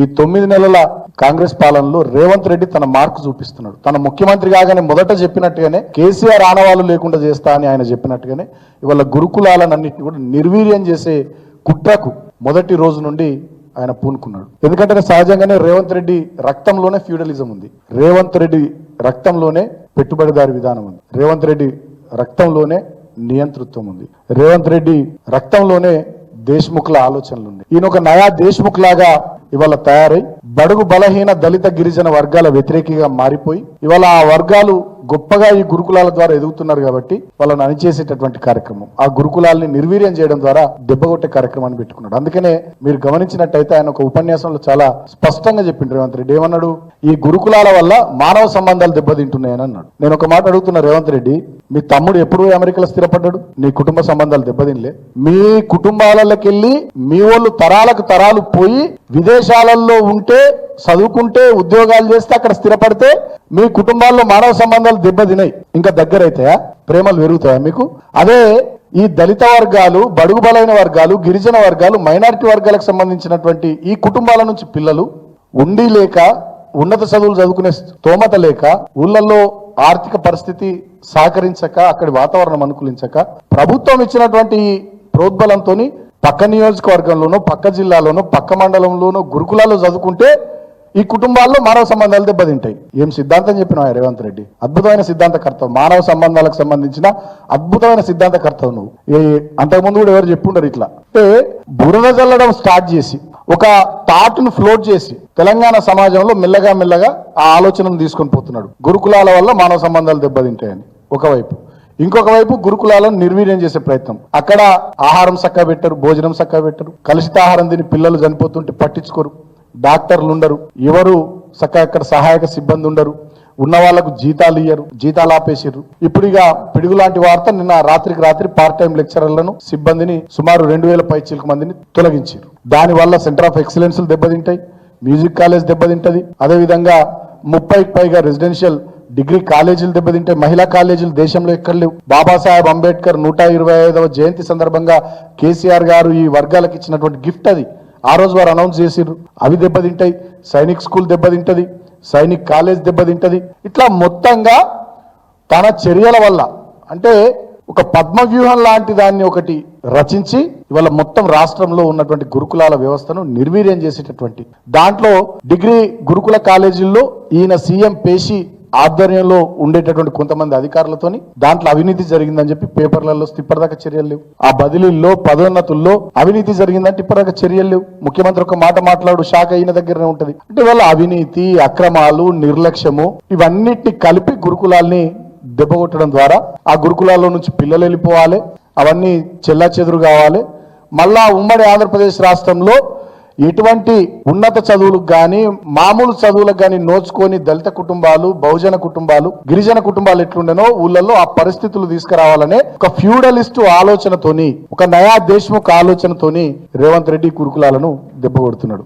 ఈ తొమ్మిది నెలల కాంగ్రెస్ పాలనలో రేవంత్ రెడ్డి తన మార్కు చూపిస్తున్నాడు. తన ముఖ్యమంత్రి కాగానే మొదట చెప్పినట్టుగానే కేసీఆర్ ఆనవాళ్ళు లేకుండా చేస్తా అని ఆయన చెప్పినట్టుగానే ఇవాళ గురుకులాలన్నింటినీ కూడా నిర్వీర్యం చేసే కుట్రకు మొదటి రోజు నుండి ఆయన పూనుకున్నాడు. ఎందుకంటే సహజంగానే రేవంత్ రెడ్డి రక్తంలోనే ఫ్యూడలిజం ఉంది. రేవంత్ రెడ్డి రక్తంలోనే పెట్టుబడిదారి విధానం ఉంది. రేవంత్ రెడ్డి రక్తంలోనే నియంతృత్వం ఉంది. రేవంత్ రెడ్డి రక్తంలోనే దేశ్ముఖుల ఆలోచనలు ఉన్నాయి. ఈయన ఒక నయా దేశ్ముఖ్ లాగా ఇవాళ తయారై బడుగు బలహీన దళిత గిరిజన వర్గాల వ్యతిరేకిగా మారిపోయి ఇవాళ ఆ వర్గాలు గొప్పగా ఈ గురుకులాల ద్వారా ఎదుగుతున్నారు కాబట్టి వాళ్ళని అణిచేసేటటువంటి కార్యక్రమం. ఆ గురుకులాల్ని నిర్వీర్యం చేయడం ద్వారా దెబ్బగొట్టే కార్యక్రమాన్ని పెట్టుకున్నాడు. అందుకనే మీరు గమనించినట్టయితే ఆయన ఒక ఉపన్యాసంలో చాలా స్పష్టంగా చెప్పిండు రేవంత్ రెడ్డి. ఏమన్నాడు? ఈ గురుకులాల వల్ల మానవ సంబంధాలు దెబ్బతింటున్నాయని అన్నాడు. నేను ఒక మాట అడుగుతున్నా రేవంత్ రెడ్డి మీ తమ్ముడు ఎప్పుడు అమెరికాలో స్థిరపడ్డాడు? నీ కుటుంబ సంబంధాలు దెబ్బతినలే. మీ కుటుంబాలకెళ్ళి మీ వాళ్ళు తరాలకు తరాలు పోయి విదేశాలలో ఉంటే చదువుకుంటే ఉద్యోగాలు చేస్తే అక్కడ స్థిరపడితే మీ కుటుంబాల్లో మానవ సంబంధాలు దెబ్బతినాయి ఇంకా దగ్గర అవుతాయా ప్రేమలు పెరుగుతాయా మీకు? అదే ఈ దళిత వర్గాలు బడుగు బలైన వర్గాలు గిరిజన వర్గాలు మైనారిటీ వర్గాలకు సంబంధించినటువంటి ఈ కుటుంబాల నుంచి పిల్లలు ఉండి లేక ఉన్నత చదువులు చదువుకునే స్తోమత లేక ఊళ్ళల్లో ఆర్థిక పరిస్థితి సహకరించక అక్కడి వాతావరణం అనుకూలించక ప్రభుత్వం ఇచ్చినటువంటి ప్రోద్బలంతో పక్క నియోజకవర్గంలోనో పక్క జిల్లాలోనో పక్క మండలంలోనో గురుకులాల్లో చదువుకుంటే ఈ కుటుంబాల్లో మానవ సంబంధాలు దెబ్బతింటాయి. ఏం సిద్ధాంతం చెప్పిన రేవంత్ రెడ్డి? అద్భుతమైన సిద్ధాంతకర్త మానవ సంబంధాలకు సంబంధించిన అద్భుతమైన సిద్ధాంతకర్త నువ్వు. ఏ అంతకుముందు కూడా ఎవరు చెప్పుండరు ఇట్లా. అంటే బురద చల్లడం స్టార్ట్ చేసి ఒక థాట్ను ఫ్లోట్ చేసి తెలంగాణ సమాజంలో మెల్లగా మెల్లగా ఆ ఆలోచనను తీసుకొని పోతున్నాడు. గురుకులాల వల్ల మానవ సంబంధాలు దెబ్బతింటాయని. ఒకవైపు. ఇంకొక వైపు గురుకులాలను నిర్వీర్యం చేసే ప్రయత్నం. అక్కడ ఆహారం సక్క పెట్టరు భోజనం సక్క పెట్టరు కలుషితాహారం తిని పిల్లలు చనిపోతుంటే పట్టించుకోరు. డాక్టర్లు ఉండరు. ఎవరు సక్క అక్కడ సహాయక సిబ్బంది ఉండరు. ఉన్న వాళ్ళకు జీతాలు ఇయ్యరు జీతాలు ఆపేసిర్రు. ఇప్పుడు ఇక పిడుగు లాంటి వార్త నిన్న రాత్రికి రాత్రి పార్ట్ టైం లెక్చరర్లను సిబ్బందిని సుమారు రెండు వేల పైచీలకు మందిని తొలగించారు దాని వల్ల సెంటర్ ఆఫ్ ఎక్సలెన్స్లు దెబ్బతింటాయి మ్యూజిక్ కాలేజ్ దెబ్బతింటది అదేవిధంగా ముప్పైకి పైగా రెసిడెన్షియల్ డిగ్రీ కాలేజీలు దెబ్బతింటాయి మహిళా కాలేజీలు దేశంలో ఎక్కడ లేవు. బాబాసాహెబ్ అంబేద్కర్ నూట ఇరవై ఐదవ జయంతి సందర్భంగా కేసీఆర్ గారు ఈ వర్గాలకు ఇచ్చినటువంటి గిఫ్ట్ అది. ఆ రోజు వారు అనౌన్స్ చేసిర్రు. అవి దెబ్బతింటాయి సైనిక్ స్కూల్ దెబ్బతింటది సైనిక్ కాలేజ్ దెబ్బతింటది. ఇట్లా మొత్తంగా తన చర్యల వల్ల అంటే ఒక పద్మ వ్యూహం లాంటి దాన్ని ఒకటి రచించి ఇవాళ మొత్తం రాష్ట్రంలో ఉన్నటువంటి గురుకులాల వ్యవస్థను నిర్వీర్యం చేసేటటువంటి దాంట్లో డిగ్రీ గురుకుల కాలేజీల్లో ఈయన సీఎం పేషి ఆధ్వర్యంలో ఉండేటటువంటి కొంతమంది అధికారులతోని దాంట్లో అవినీతి జరిగిందని చెప్పి పేపర్లలో ఇప్పటిదాకా చర్యలు లేవు. ఆ బదిలీల్లో పదోన్నతుల్లో అవినీతి జరిగిందంటే ఇప్పటిదాకా చర్యలు లేవు. ముఖ్యమంత్రి ఒక మాట మాట్లాడు శాఖ అయిన దగ్గరనే ఉంటది. అంటే వాళ్ళ అవినీతి అక్రమాలు నిర్లక్ష్యము ఇవన్నిటిని కలిపి గురుకులాల్ని దెబ్బగొట్టడం ద్వారా ఆ గురుకులాల్లో నుంచి పిల్లలు వెళ్ళిపోవాలి అవన్నీ చెల్లా చెదురు కావాలి. మళ్ళా ఉమ్మడి ఆంధ్రప్రదేశ్ రాష్ట్రంలో ఎటువంటి ఉన్నత చదువులకు కానీ మామూలు చదువులకు కానీ నోచుకొని దళిత కుటుంబాలు బహుజన కుటుంబాలు గిరిజన కుటుంబాలు ఎట్లుండెనో ఊళ్ళల్లో ఆ పరిస్థితులు తీసుకురావాలనే ఒక ఫ్యూడలిస్టు ఆలోచనతోని ఒక నయా దేశ్ముఖ్ ఆలోచనతోని రేవంత్ రెడ్డి కురుకులాలను దెబ్బ కొడుతున్నాడు.